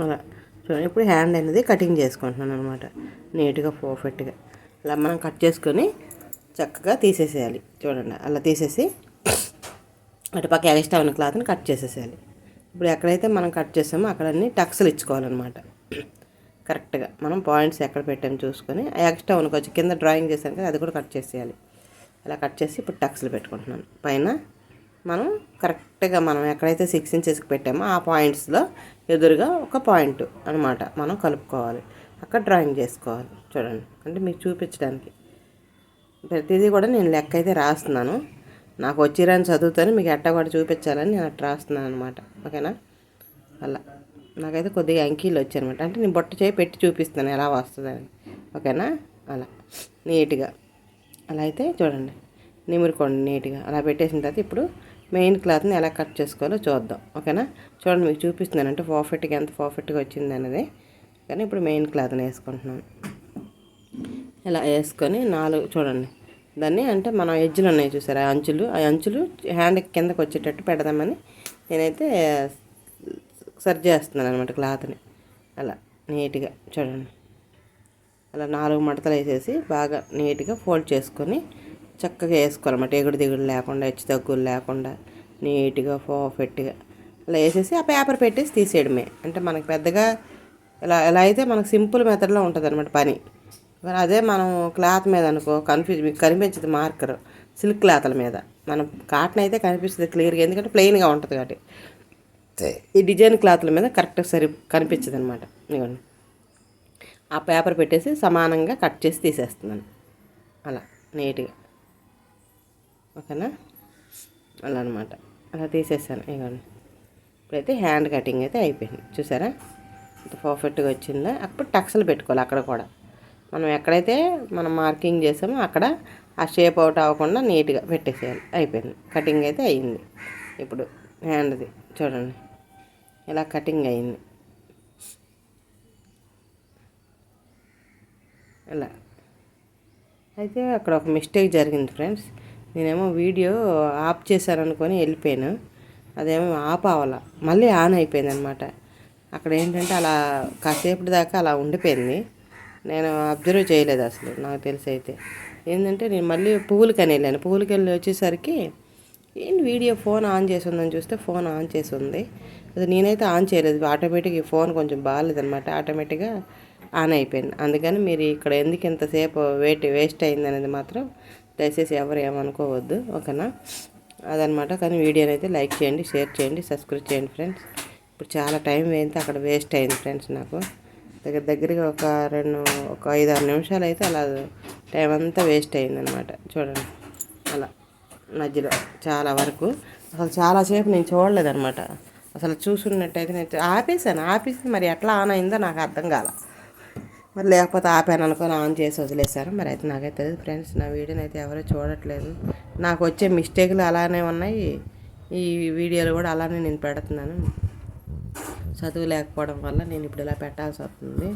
అలా. చూడండి ఇప్పుడు హ్యాండ్ అనేది కటింగ్ చేసుకుంటున్నాను అనమాట నీట్గా పర్ఫెక్ట్గా అలా మనం కట్ చేసుకొని చక్కగా తీసేసేయాలి. చూడండి అలా తీసేసి అటుపక్క ఎక్స్ట్రా ఉన్న క్లాత్ని కట్ చేసేసేయాలి. ఇప్పుడు ఎక్కడైతే మనం కట్ చేసామో అక్కడ అన్ని టక్స్లు ఇచ్చుకోవాలన్నమాట. కరెక్ట్గా మనం పాయింట్స్ ఎక్కడ పెట్టాము చూసుకొని ఆ ఎక్స్ట్రా ఉన్న కింద డ్రాయింగ్ చేశాను కదా అది కూడా కట్ చేసేయాలి. అలా కట్ చేసి ఇప్పుడు టక్స్లు పెట్టుకుంటున్నాను. పైన మనం కరెక్ట్గా మనం ఎక్కడైతే సిక్స్ ఇంచెస్కి పెట్టామో ఆ పాయింట్స్లో ఎదురుగా ఒక పాయింట్ అనమాట మనం కలుపుకోవాలి. అక్కడ డ్రాయింగ్ చేసుకోవాలి. చూడండి. అంటే మీకు చూపించడానికి. ప్రతిదీ కూడా నేను లెక్క అయితే రాస్తున్నాను. నాకు వచ్చిరాని చదువుతాను మీకు ఎట్టా కూడా చూపించాలని నేను అట్లా రాస్తున్నాను అనమాట ఓకేనా? అలా. నాకైతే కొద్దిగా అంకీలు వచ్చాయనమాట అంటే నేను బొట్ట చేయి పెట్టి చూపిస్తాను ఎలా వస్తుందని. ఓకేనా? అలా. నీట్గా. అలా అయితే చూడండి. నిమురుకోండి నీట్గా. అలా పెట్టేసిన తర్వాత ఇప్పుడు మెయిన్ క్లాత్ని ఎలా కట్ చేసుకోవాలో చూద్దాం. ఓకేనా? చూడండి మీకు చూపిస్తున్నాను అంటే పర్ఫెక్ట్గా ఎంత పర్ఫెక్ట్గా వచ్చింది అనేది. కానీ ఇప్పుడు మెయిన్ క్లాత్ని వేసుకుంటున్నాను ఇలా వేసుకొని నాలుగు చూడండి. దాన్ని అంటే మనం ఎడ్జ్లు ఉన్నాయి చూసారా? అంచులు. ఆ అంచులు హ్యాండ్ కిందకు వచ్చేటట్టు పెడదామని నేనైతే సర్ చేస్తున్నాను అనమాట క్లాత్ని. అలా నీట్గా చూడండి. అలా నాలుగు మడతలు వేసేసి బాగా నీట్గా ఫోల్డ్ చేసుకొని చక్కగా వేసుకోవాలన్నమాట. ఎగుడు దిగుడు లేకుండా హెచ్చు తగ్గులు లేకుండా నీట్గా పర్ఫెక్ట్గా అలా వేసేసి ఆ పేపర్ పెట్టేసి తీసేయడమే. అంటే మనకి పెద్దగా ఇలా ఎలా అయితే మనకు సింపుల్ మెథడ్లో ఉంటుంది అనమాట పని అదే మనం క్లాత్ మీద అనుకో కన్ఫ్యూజ్ మీకు కనిపించదు మార్కర్. సిల్క్ క్లాత్ల మీద. మనం కాటన్ అయితే కనిపిస్తుంది క్లియర్గా ఎందుకంటే ప్లెయిన్గా ఉంటుంది కాబట్టి. ఈ డిజైన్ క్లాత్ల మీద కరెక్ట్గా సరి కనిపించదు అనమాట ఆ పేపర్ పెట్టేసి సమానంగా కట్ చేసి తీసేస్తున్నాను. అలా నీట్గా. ఓకేనా? అలా అనమాట అలా తీసేసాను. ఇవ్వండి ఇప్పుడైతే హ్యాండ్ కటింగ్ అయితే అయిపోయింది. చూసారా? ఇంత పర్ఫెక్ట్గా వచ్చిందా. అప్పుడు టక్స్లు పెట్టుకోవాలి అక్కడ కూడా. మనం ఎక్కడైతే మనం మార్కింగ్ చేసామో అక్కడ ఆ షేప్ అవుట్ అవ్వకుండా నీట్గా పెట్టేసేయాలి. అయిపోయింది. కటింగ్ అయితే అయింది. ఇప్పుడు హ్యాండ్ది. చూడండి. ఇలా కటింగ్ అయింది. ఇలా. అయితే అక్కడ ఒక మిస్టేక్ జరిగింది ఫ్రెండ్స్. నేనేమో వీడియో ఆఫ్ చేశారనుకొని వెళ్ళిపోయాను. అదేమో ఆఫ్ అవ్వాల మళ్ళీ ఆన్ అయిపోయింది అనమాట అక్కడ ఏంటంటే అలా కాసేపటి దాకా అలా ఉండిపోయింది. నేను అబ్జర్వ్ చేయలేదు అసలు నాకు తెలిసి అయితే. ఏంటంటే నేను మళ్ళీ పువ్వులకి అని వెళ్ళాను. పువ్వులకి వెళ్ళి వచ్చేసరికి ఏంటి వీడియో ఫోన్ ఆన్ చేసి ఉందని చూస్తే ఫోన్ ఆన్ చేసి ఉంది. అది నేనైతే ఆన్ చేయలేదు. ఆటోమేటిక్ ఫోన్ కొంచెం బాగాలేదనమాట. ఆటోమేటిక్గా ఆన్ అయిపోయింది. అందుకని మీరు ఇక్కడ ఎందుకు ఇంతసేపు వెయిట్ వేస్ట్ అయింది అనేది మాత్రం దయచేసి ఎవరు ఏమనుకోవద్దు ఓకేనా? అదనమాట. కానీ వీడియోని అయితే లైక్ చేయండి షేర్ చేయండి సబ్స్క్రైబ్ చేయండి ఫ్రెండ్స్. ఇప్పుడు చాలా టైం అయితే అక్కడ వేస్ట్ అయింది ఫ్రెండ్స్ నాకు. దగ్గర దగ్గరగా ఒక రెండు ఒక ఐదు ఆరు నిమిషాలు అయితే అలా టైం అంతా వేస్ట్ అయిందనమాట. చూడండి. అలా మధ్యలో చాలా వరకు. అసలు చాలాసేపు నేను చూడలేదనమాట. అసలు చూసున్నట్టయితే నేను ఆపేసాను ఆపేసి మరి ఎట్లా ఆన్ అయిందో నాకు అర్థం కాల. మరి లేకపోతే ఆపాను అనుకొని ఆన్ చేసి వదిలేశారు. మరి అయితే నాకైతే తెలియదు ఫ్రెండ్స్ నా వీడియోని అయితే ఎవరో చూడట్లేదు. నాకు వచ్చే మిస్టేక్లు అలానే ఉన్నాయి. ఈ వీడియోలు కూడా అలానే నేను పెడుతున్నాను. చదువు లేకపోవడం వల్ల నేను ఇప్పుడు ఇలా పెట్టాల్సి వస్తుంది.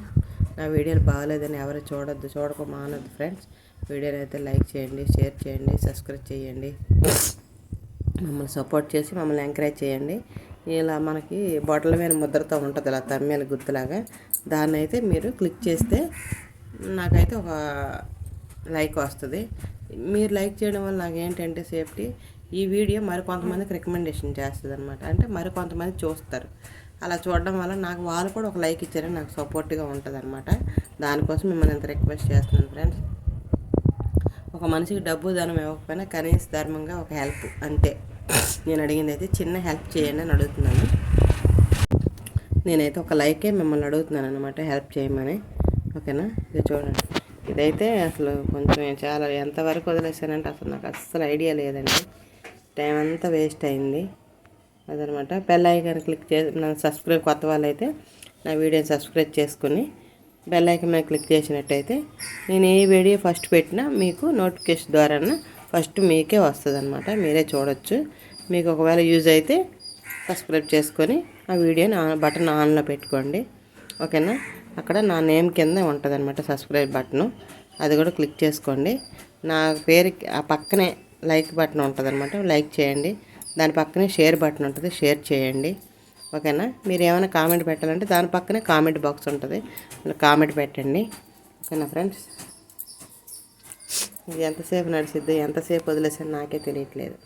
నా వీడియోలు బాగలేదని ఎవరు చూడొద్దు చూడక మానొద్దు ఫ్రెండ్స్. వీడియోని అయితే లైక్ చేయండి షేర్ చేయండి సబ్స్క్రైబ్ చేయండి. మమ్మల్ని సపోర్ట్ చేసి మమ్మల్ని ఎంకరేజ్ చేయండి. ఇలా మనకి బొట్టల మీద ముద్రతో ఉంటుంది ఇలా తమ్మేల గుర్తులాగా దాన్ని అయితే మీరు క్లిక్ చేస్తే నాకైతే ఒక లైక్ వస్తుంది. మీరు లైక్ చేయడం వల్ల నాకు ఏంటంటే సేఫ్టీ ఈ వీడియో మరి కొంతమందికి రికమెండేషన్ చేస్తుంది అనమాట అంటే మరికొంతమంది చూస్తారు. అలా చూడడం వల్ల నాకు వాళ్ళు కూడా ఒక లైక్ ఇచ్చారని నాకు సపోర్ట్గా ఉంటుంది అనమాట దానికోసం మిమ్మల్ని ఇంత రిక్వెస్ట్ చేస్తున్నాను ఫ్రెండ్స్. ఒక మనిషికి డబ్బు ధనం ఇవ్వకపోయినా కనీస ధర్మంగా ఒక హెల్ప్ అంతే. నేను అడిగింది అయితే చిన్న హెల్ప్ చేయండి అని అడుగుతున్నాను. నేనైతే ఒక లైకే మిమ్మల్ని అడుగుతున్నాను అనమాట హెల్ప్ చేయమని. ఓకేనా? ఇది చూడండి. ఇదైతే అసలు కొంచెం చాలా ఎంతవరకు వదిలేసానంటే అసలు నాకు అస్సలు ఐడియా లేదండి. టైం అంతా వేస్ట్ అయింది. అదనమాట. బెల్ ఐకాన్ క్లిక్ చేసి నన్ను సబ్స్క్రైబ్ కొత్త వాళ్ళైతే నా వీడియోని సబ్స్క్రైబ్ చేసుకుని బెల్ ఐకాన్ మీద క్లిక్ చేసినట్టయితే నేను ఏ వీడియో ఫస్ట్ పెట్టినా మీకు నోటిఫికేషన్ ద్వారా ఫస్ట్ మీకే వస్తుంది అనమాట మీరే చూడొచ్చు. మీకు ఒకవేళ యూజ్ అయితే సబ్స్క్రైబ్ చేసుకొని ఆ వీడియోని బటన్ ఆన్లో పెట్టుకోండి. ఓకేనా? అక్కడ నా నేమ్ కింద ఉంటుంది అనమాట సబ్స్క్రైబ్ బటను. అది కూడా క్లిక్ చేసుకోండి. నా పేరు ఆ పక్కనే లైక్ బటన్ ఉంటుంది అనమాట లైక్ చేయండి. దాని పక్కనే షేర్ బటన్ ఉంటుంది. షేర్ చేయండి. ఓకేనా? మీరు ఏమైనా కామెంట్ పెట్టాలంటే దాని పక్కనే కామెంట్ బాక్స్ ఉంటుంది. కామెంట్ పెట్టండి. ఓకేనా ఫ్రెండ్స్? ఇది ఎంతసేపు నడిచిద్దో ఎంతసేపు వదిలేసాను నాకే తెలియట్లేదు.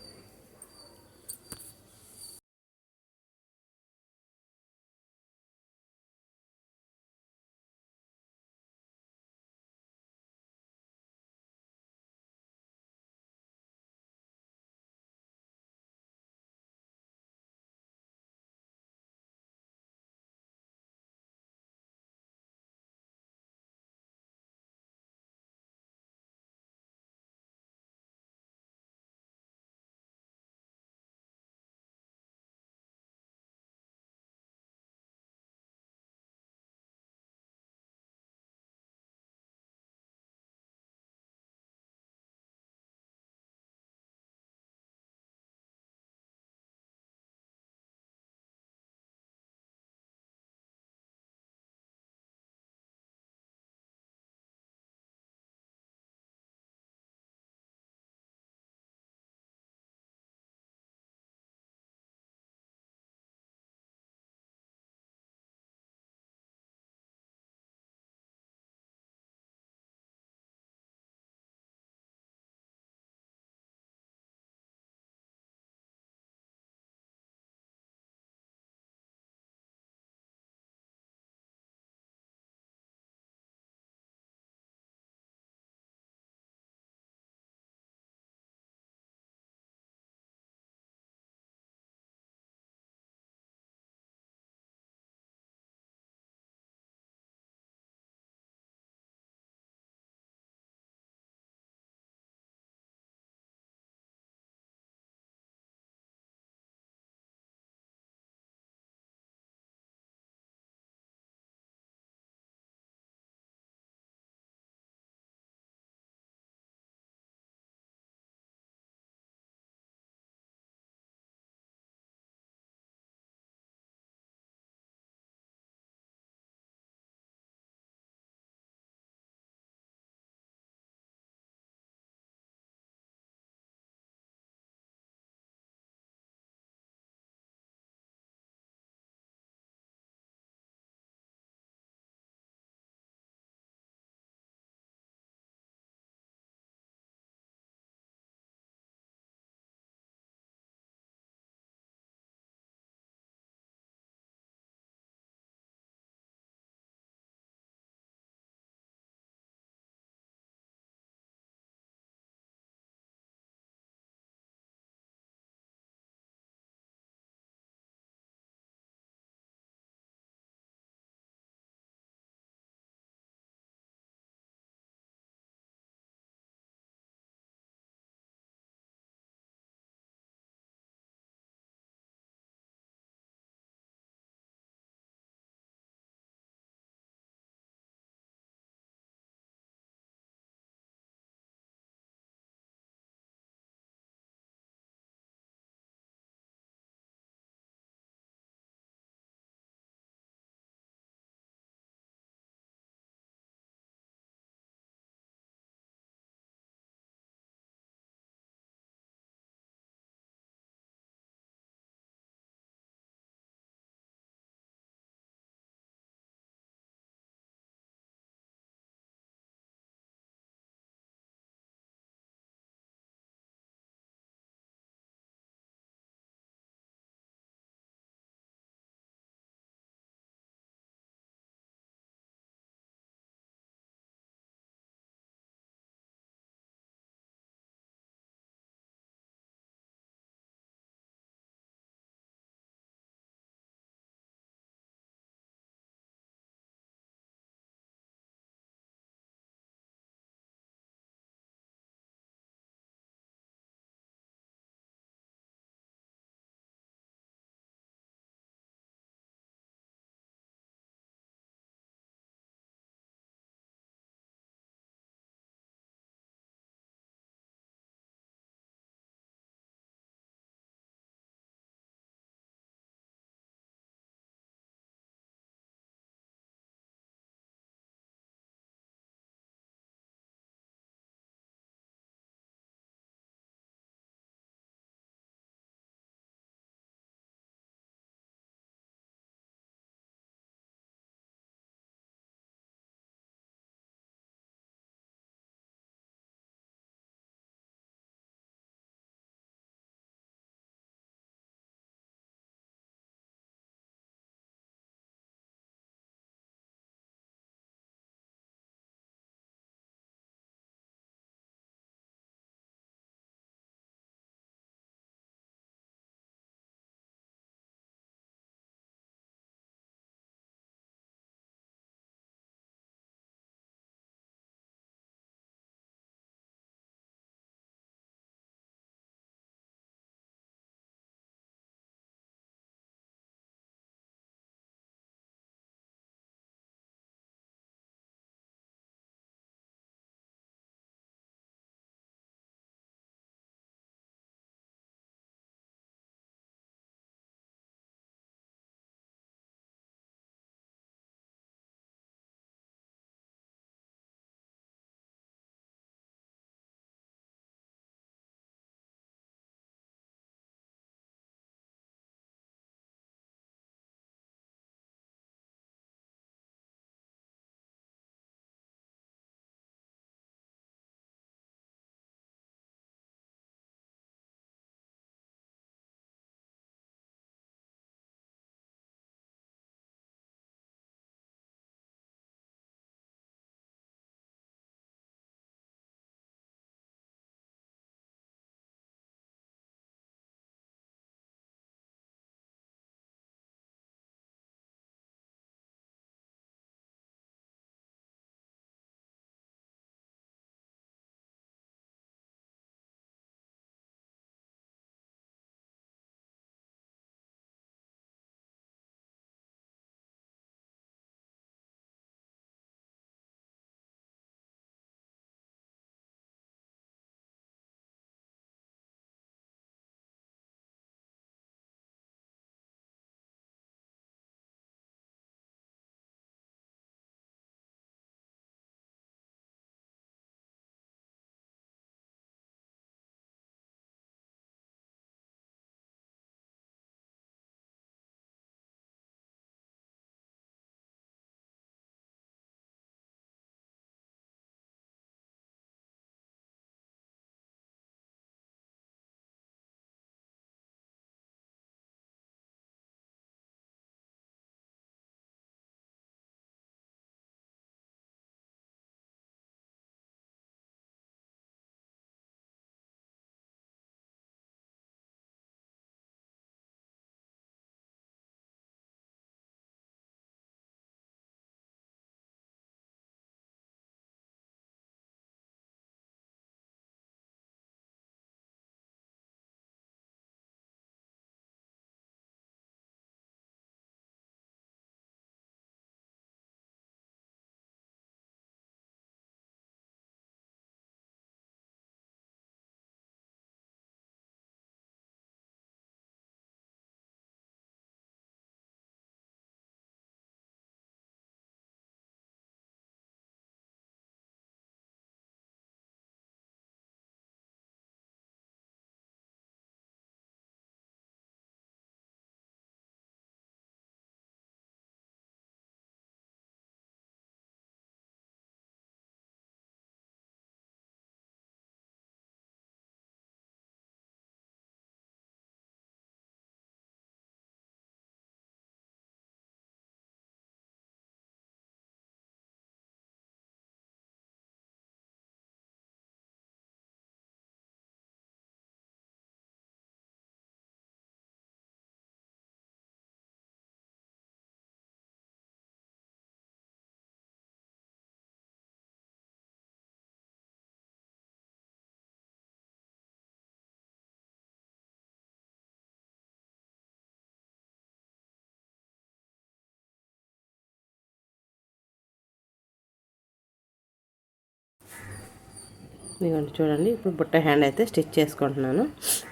ఇదిగోండి చూడండి ఇప్పుడు బుట్ట హ్యాండ్ అయితే స్టిచ్ చేసుకుంటున్నాను.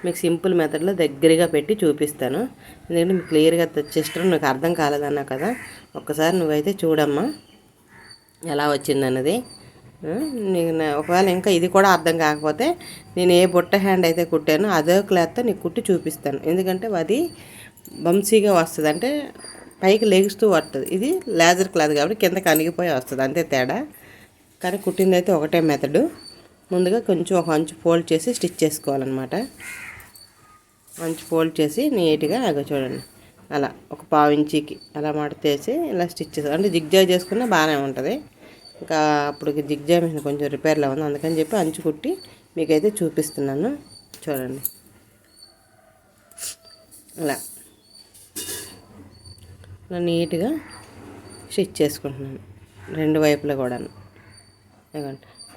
మీకు సింపుల్ మెథడ్లో దగ్గరగా పెట్టి చూపిస్తాను. ఎందుకంటే మీకు క్లియర్గా సిస్టర్ నాకు అర్థం కాలేదన్నా కదా ఒక్కసారి నువ్వైతే చూడమ్మా ఎలా వచ్చిందన్నది. నీకు ఒకవేళ ఇంకా ఇది కూడా అర్థం కాకపోతే నేను ఏ బుట్ట హ్యాండ్ అయితే కుట్టానో అదే క్లాత్తో నీకు కుట్టి చూపిస్తాను. ఎందుకంటే అది బంసీగా వస్తుంది. అంటే పైకి లెగుస్తూ వస్తుంది. ఇది లేజర్ క్లాత్ కాబట్టి కింద కనిగిపోయి వస్తుంది. అంతే తేడా. కానీ కుట్టింది అయితే ఒకటే మెథడు. ముందుగా కొంచెం ఒక అంచు ఫోల్డ్ చేసి స్టిచ్ చేసుకోవాలన్నమాట. అంచు ఫోల్డ్ చేసి నీట్గా అగ చూడండి. అలా ఒక పావు ఇంచికి అలా మడతేసి ఇలా స్టిచ్ చేస్తాం అంటే జిగ్జాగ్ చేసుకున్నా బాగానే ఉంటుంది. ఇంకా అప్పుడు జిగ్జాగ్ మిషన్ కొంచెం రిపేర్లో ఉంది. అందుకని చెప్పి అంచు కుట్టి మీకైతే చూపిస్తున్నాను. చూడండి. అలా. ఇలా నీట్గా స్టిచ్ చేసుకుంటున్నాను. రెండు వైపులా కూడాను.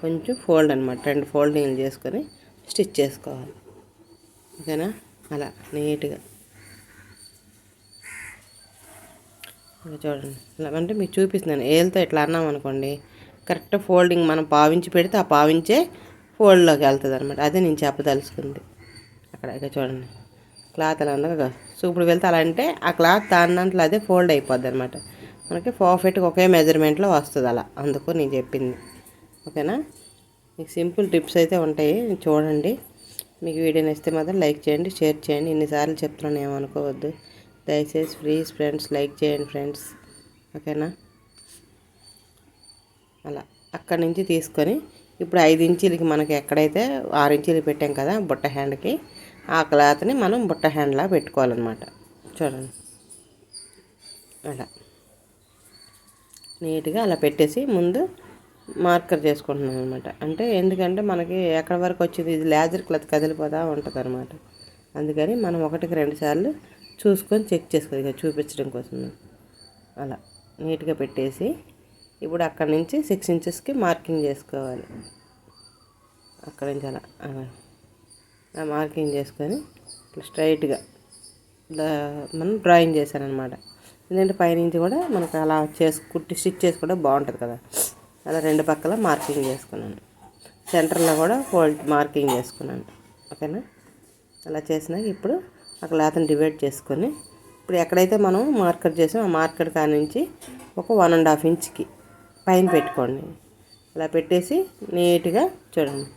కొంచెం ఫోల్డ్ అనమాట రెండు ఫోల్డింగ్లు చేసుకొని స్టిచ్ చేసుకోవాలి. ఓకేనా? అలా నీట్గా. చూడండి. ఇలా అంటే మీకు చూపిస్తున్నాను. ఏళ్ళతో ఇట్లా అన్నాం అనుకోండి కరెక్ట్ ఫోల్డింగ్ మనం పావించి పెడితే ఆ పావించే ఫోల్డ్లోకి వెళ్తుంది అనమాట అదే నేను చెప్పదలుచుకుంది. అక్కడ ఇక చూడండి. క్లాత్ ఎలా ఉందో సూపుడు వెళ్తే అలా అంటే ఆ క్లాత్ దాని అదే ఫోల్డ్ అయిపోద్ది అనమాట మనకి పర్ఫెక్ట్గా ఒకే మెజర్మెంట్లో వస్తుంది అలా. అందుకు నేను చెప్పింది. ఓకేనా? మీకు సింపుల్ టిప్స్ అయితే ఉంటాయి. చూడండి. మీకు వీడియో నచ్చితే మాత్రం లైక్ చేయండి షేర్ చేయండి. ఇన్నిసార్లు చెప్తున్నాను ఏమనుకోవద్దు. దయచేసి ప్లీజ్ ఫ్రెండ్స్ లైక్ చేయండి ఫ్రెండ్స్. ఓకేనా? అలా అక్కడి నుంచి తీసుకొని ఇప్పుడు ఐదు ఇంచీలకి మనకి ఎక్కడైతే ఆరు ఇంచీలు పెట్టాం కదా బుట్ట హ్యాండ్కి ఆ క్లాత్ని మనం బుట్ట హ్యాండ్లా పెట్టుకోవాలన్నమాట. చూడండి. అలా. నీట్గా అలా పెట్టేసి ముందు మార్కర్ చేసుకుంటున్నాను అనమాట అంటే ఎందుకంటే మనకి ఎక్కడి వరకు వచ్చింది? ఇది లేజర్ క్లాత్ కదిలిపోతూ ఉంటుంది అనమాట అందుకని మనం ఒకటికి రెండు సార్లు చూసుకొని చెక్ చేసుకోవాలి. ఇక చూపించడం కోసం. అలా నీట్గా పెట్టేసి ఇప్పుడు అక్కడి నుంచి సిక్స్ ఇంచెస్కి మార్కింగ్ చేసుకోవాలి. అక్కడి నుంచి అలా. అలా. మార్కింగ్ చేసుకొని స్ట్రైట్గా మనం డ్రాయింగ్ చేశానమాట ఎందుకంటే పైనుంచి కూడా మనకు అలా చేసి కుట్టి స్టిచ్ చేసుకోవడం బాగుంటుంది కదా. అలా రెండు పక్కల మార్కింగ్ చేసుకున్నాను. సెంటర్లో కూడా ఫోల్డ్ మార్కింగ్ చేసుకున్నాను. ఓకేనా? అలా చేసినాక ఇప్పుడు ఆ క్లాత్ని డివైడ్ చేసుకొని ఇప్పుడు ఎక్కడైతే మనం మార్కర్ చేసాం ఆ మార్కర్ కాడ నుంచి ఒక వన్ అండ్ హాఫ్ ఇంచ్కి పైన పెట్టుకోండి. అలా పెట్టేసి నీట్గా చూడండి.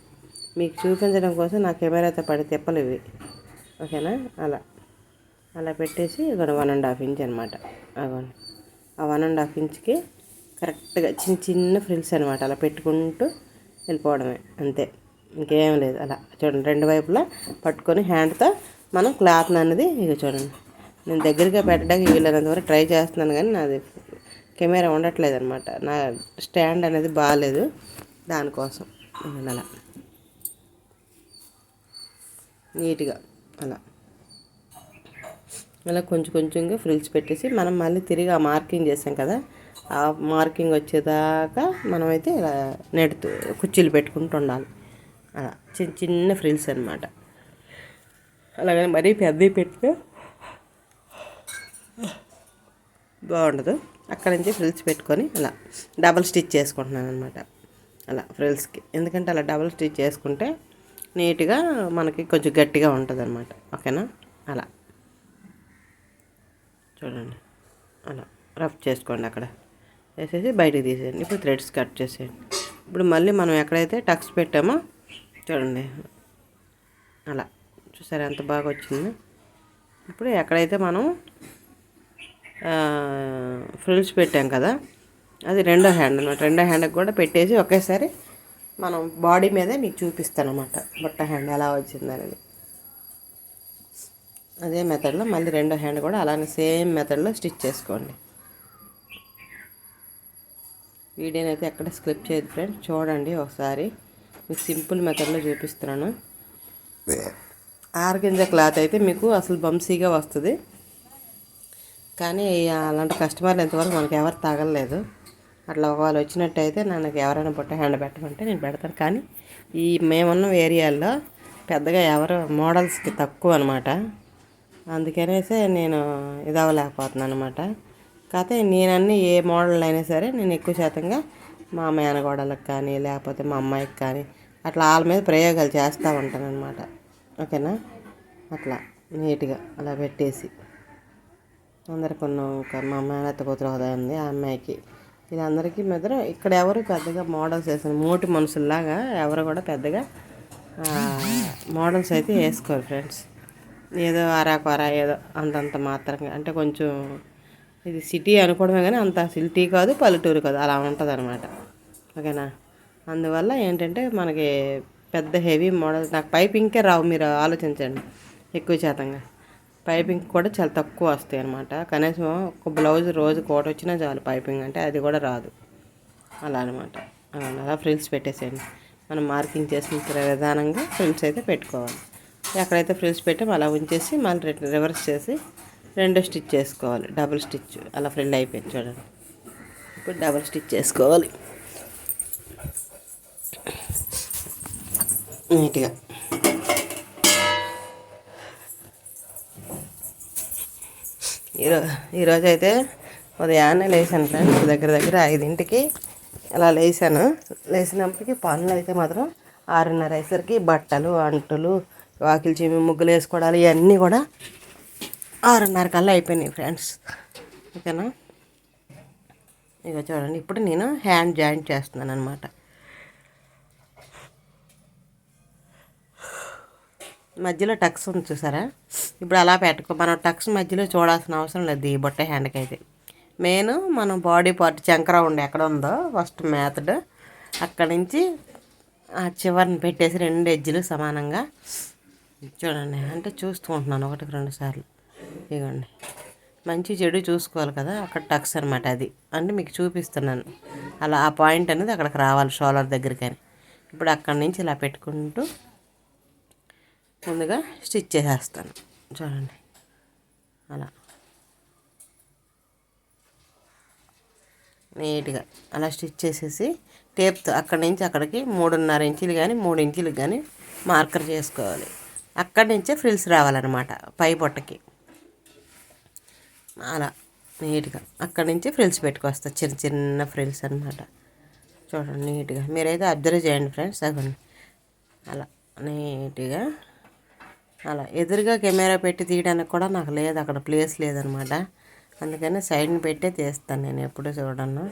మీకు చూపించడం కోసం నా కెమెరాతో పడి తిప్పలు ఇవి. ఓకేనా? అలా. అలా పెట్టేసి ఇక్కడ వన్ అండ్ హాఫ్ ఇంచ్ అనమాట అగోండి ఆ వన్ అండ్ హాఫ్ ఇంచ్కి కరెక్ట్గా చిన్న చిన్న ఫ్రిల్స్ అనమాట అలా పెట్టుకుంటూ వెళ్ళిపోవడమే. అంతే. ఇంకేం లేదు. అలా చూడండి. రెండు వైపులా పట్టుకొని హ్యాండ్తో మనం క్లాత్ అనేది ఇక చూడండి. నేను దగ్గరగా పెట్టడానికి వీలైనంత వరకు ట్రై చేస్తున్నాను కానీ నాది కెమెరా ఉండట్లేదు అనమాట నా స్టాండ్ అనేది బాగాలేదు దానికోసం. అలా. నీట్గా అలా. అలా కొంచెం కొంచెంగా ఫ్రిల్స్ పెట్టేసి మనం మళ్ళీ తిరిగి ఆ మార్కింగ్ చేసాం కదా ఆ మార్కింగ్ వచ్చేదాకా మనమైతే ఇలా నెడుతూ కుర్చీలు పెట్టుకుంటూ ఉండాలి. అలా చిన్న చిన్న ఫ్రిల్స్ అనమాట అలాగని మరీ పెద్దవి పెడితే బాగుండదు. అక్కడ నుంచి ఫ్రిల్స్ పెట్టుకొని అలా డబల్ స్టిచ్ చేసుకుంటున్నాను అనమాట అలా ఫ్రిల్స్కి. ఎందుకంటే అలా డబల్ స్టిచ్ చేసుకుంటే నీట్గా మనకి కొంచెం గట్టిగా ఉంటుంది అనమాట ఓకేనా? అలా. చూడండి. అలా రఫ్ చేసుకోండి అక్కడ. వేసేసి బయటకు తీసేయండి. ఇప్పుడు థ్రెడ్స్ కట్ చేసేయండి. ఇప్పుడు మళ్ళీ మనం ఎక్కడైతే టక్స్ పెట్టామో చూడండి. అలా. చూసారా ఎంత బాగా వచ్చింది? ఇప్పుడు ఎక్కడైతే మనం ఫ్రిల్స్ పెట్టాం కదా అది రెండో హ్యాండ్ అనమాట రెండో హ్యాండ్కి కూడా పెట్టేసి ఒకేసారి మనం బాడీ మీదే మీకు చూపిస్తాను అనమాట బుట్ట హ్యాండ్ ఎలా వచ్చిందనేది అదే మెథడ్లో మళ్ళీ రెండో హ్యాండ్ కూడా అలానే సేమ్ మెథడ్లో స్టిచ్ చేసుకోండి. వీడియోని అయితే ఎక్కడ స్క్లిప్ చేయదు ఫ్రెండ్స్. చూడండి ఒకసారి. మీకు సింపుల్ మెథడ్లో చూపిస్తున్నాను. ఆర్గంజ క్లాత్ అయితే మీకు అసలు బంసీగా వస్తుంది. కానీ అలాంటి కస్టమర్లు ఎంతవరకు మనకి ఎవరు తగలలేదు. అట్లా ఒకవేళ వచ్చినట్టయితే నాకు ఎవరైనా పుట్ట హ్యాండ్ పెట్టమంటే నేను పెడతాను. కానీ ఈ మేమున్న ఏరియాల్లో పెద్దగా ఎవరు మోడల్స్కి తక్కువ అనమాట అందుకనేసే నేను ఇది అవ్వలేకపోతున్నాను అనమాట కాకపోతే నేనన్నీ ఏ మోడల్ అయినా సరే నేను ఎక్కువ శాతంగా మా మేనగోడలకు కానీ లేకపోతే మా అమ్మాయికి కానీ అట్లా వాళ్ళ మీద ప్రయోగాలు చేస్తూ ఉంటాను అనమాట ఓకేనా? అట్లా నీట్గా అలా పెట్టేసి. అందరికి ఉన్నాం ఇంకా మా మేనత్త కూతురు హోదా ఉంది ఆ అమ్మాయికి. ఇది అందరికీ మెదర ఇక్కడ ఎవరు పెద్దగా మోడల్స్ వేసిన మోటి మనుషుల్లాగా ఎవరు కూడా పెద్దగా మోడల్స్ అయితే వేసుకోరు ఫ్రెండ్స్. ఏదో అరాకొర ఏదో అంతంత మాత్రంగా. అంటే కొంచెం ఇది సిటీ అనుకోవడమే కానీ అంత సిటీ కాదు పల్లెటూరు కాదు అలా ఉంటుంది అనమాట ఓకేనా? అందువల్ల ఏంటంటే మనకి పెద్ద హెవీ మోడల్ నాకు పైపింగ్కే రావు మీరు ఆలోచించండి ఎక్కువ శాతంగా. పైపింగ్ కూడా చాలా తక్కువ వస్తాయి అనమాట కనీసం ఒక బ్లౌజ్ రోజు కోట వచ్చినా చాలు పైపింగ్ అంటే అది కూడా రాదు. అలా అనమాట అలా ఫ్రిల్స్ పెట్టేసేయండి. మనం మార్కింగ్ చేసిన విధానంగా ఫ్రిల్స్ అయితే పెట్టుకోవాలి. ఎక్కడైతే ఫ్రిల్స్ పెట్టామో అలా ఉంచేసి మళ్ళీ రివర్స్ చేసి రెండు స్టిచ్ చేసుకోవాలి. Double stitch. అలా ఫ్రిల్ అయిపోయింది చూడండి. ఇప్పుడు డబుల్ స్టిచ్ చేసుకోవాలి. నీట్గా. ఈరోజు ఈరోజు అయితే ఉదయాన్నే లేచాను ఫ్రెండ్స్. దగ్గర దగ్గర ఐదింటికి అలా లేచాను. లేచినప్పటికీ పనులు అయితే మాత్రం ఆరున్నర అయ్యేసరికి బట్టలు అంటులు వాకిలి చిమ్మి ముగ్గులు వేసుకోవడాలు ఇవన్నీ కూడా ఆరున్నర కల్లా అయిపోయినాయి ఫ్రెండ్స్ ఓకేనా? ఇక చూడండి ఇప్పుడు నేను హ్యాండ్ జాయింట్ చేస్తున్నాను అనమాట మధ్యలో టక్స్ ఉంది చూసారా? ఇప్పుడు అలా పెట్టుకో మనం టక్స్ మధ్యలో చూడాల్సిన అవసరం లేదు ఈ బొట్ట హ్యాండ్కి అయితే మెయిన్ మనం బాడీ పార్ట్ చంకర ఉండి ఎక్కడ ఉందో ఫస్ట్ మెథడ్ అక్కడి నుంచి ఆ చివరిని పెట్టేసి రెండు ఎజ్జులు సమానంగా చూడండి అంటే చూస్తూ ఉంటున్నాను ఒకటికి రెండు సార్లు. ఇదిగోండి మంచి చెడు చూసుకోవాలి కదా అక్కడ టక్స్ అనమాట అది. అంటే మీకు చూపిస్తున్నాను. అలా ఆ పాయింట్ అనేది అక్కడికి రావాలి షోలర్ దగ్గరికని. ఇప్పుడు అక్కడి నుంచి ఇలా పెట్టుకుంటూ ముందుగా స్టిచ్ చేసేస్తాను. చూడండి. అలా. నీట్గా అలా స్టిచ్ చేసేసి టేప్తో అక్కడి నుంచి అక్కడికి మూడున్నర ఇంచులు కానీ మూడు ఇంచులు కానీ మార్కర్ చేసుకోవాలి. అక్కడి నుంచే ఫ్రిల్స్ రావాలన్నమాట పై పొట్టకి అలా నీట్గా. అక్కడి నుంచి ఫ్రిల్స్ పెట్టుకొస్తా. చిన్న చిన్న ఫ్రిల్స్ అనమాట చూడండి నీట్గా. మీరైతే అబ్జర్వ్ చేయండి ఫ్రెండ్స్. అవ్వండి అలా నీట్గా. అలా ఎదురుగా కెమెరా పెట్టి తీయడానికి కూడా నాకు లేదు. అక్కడ ప్లేస్ లేదనమాట అందుకని సైడ్ని పెట్టే తీస్తాను నేను ఎప్పుడు చూడను.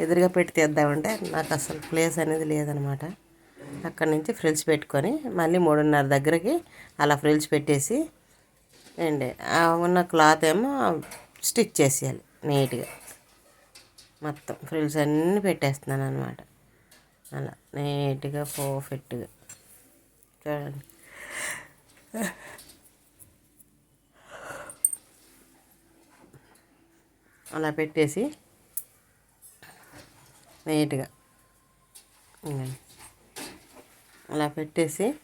ఎదురుగా పెట్టి తీద్దామంటే నాకు అసలు ప్లేస్ అనేది లేదనమాట అక్కడి నుంచి ఫ్రిల్స్ పెట్టుకొని మళ్ళీ మూడున్నర దగ్గరికి అలా ఫ్రిల్స్ పెట్టేసి అండి. ఉన్న క్లాత్ ఏమో స్టిచ్ చేసేయాలి నీట్గా. మొత్తం ఫ్రిల్స్ అన్నీ పెట్టేస్తున్నాను అనమాట అలా నీట్గా పర్ఫెక్ట్గా. చూడండి. అలా పెట్టేసి నీట్గా. అలా పెట్టేసి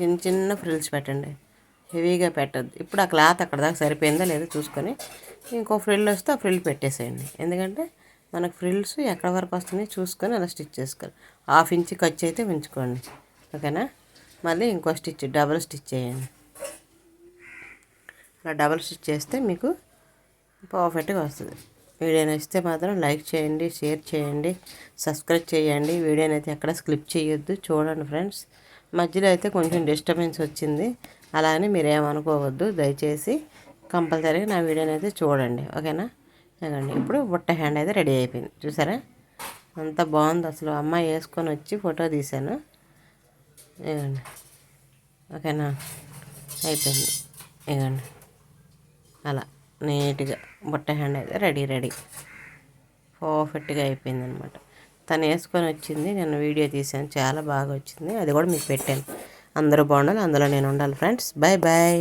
చిన్న చిన్న ఫ్రిల్స్ పెట్టండి. హెవీగా పెట్టద్దు. ఇప్పుడు ఆ క్లాత్ అక్కడ దాకా సరిపోయిందా లేదో చూసుకొని ఇంకో ఫ్రిల్ వస్తే ఆ ఫ్రిల్ పెట్టేసేయండి. ఎందుకంటే మనకు ఫ్రిల్స్ ఎక్కడ వరకు వస్తున్నాయి చూసుకొని అలా స్టిచ్ చేసుకోవాలి. హాఫ్ ఇంచ్ ఖర్చు అయితే ఉంచుకోండి. ఓకేనా? మళ్ళీ ఇంకో స్టిచ్ డబల్ స్టిచ్ చేయండి. అలా డబల్ స్టిచ్ చేస్తే మీకు పర్ఫెక్ట్గా వస్తుంది. వీడియో నచ్చితే మాత్రం లైక్ చేయండి షేర్ చేయండి సబ్స్క్రైబ్ చేయండి. వీడియోని అయితే ఎక్కడ స్క్లిప్ చేయొద్దు. చూడండి ఫ్రెండ్స్. మధ్యలో అయితే కొంచెం డిస్టర్బెన్స్ వచ్చింది. అలా అని మీరు ఏమనుకోవద్దు. దయచేసి కంపల్సరీగా నా వీడియోని అయితే చూడండి. ఓకేనా? ఇదండి ఇప్పుడు బుట్ట హ్యాండ్ అయితే రెడీ అయిపోయింది. చూసారా? అంత బాగుంది అసలు. అమ్మాయి వేసుకొని వచ్చి ఫోటో తీశాను. ఇవ్వండి ఓకేనా? అయిపోయింది. ఇవ్వండి అలా నీట్గా బుట్ట హ్యాండ్ అయితే రెడీ రెడీ. పర్ఫెక్ట్గా అయిపోయింది అనమాట తను వేసుకొని వచ్చింది. నేను వీడియో తీశాను. చాలా బాగా వచ్చింది. అది కూడా మీకు పెట్టాను. అందరూ బాగుండాలి. అందులో నేను ఉండాలి. Friends bye bye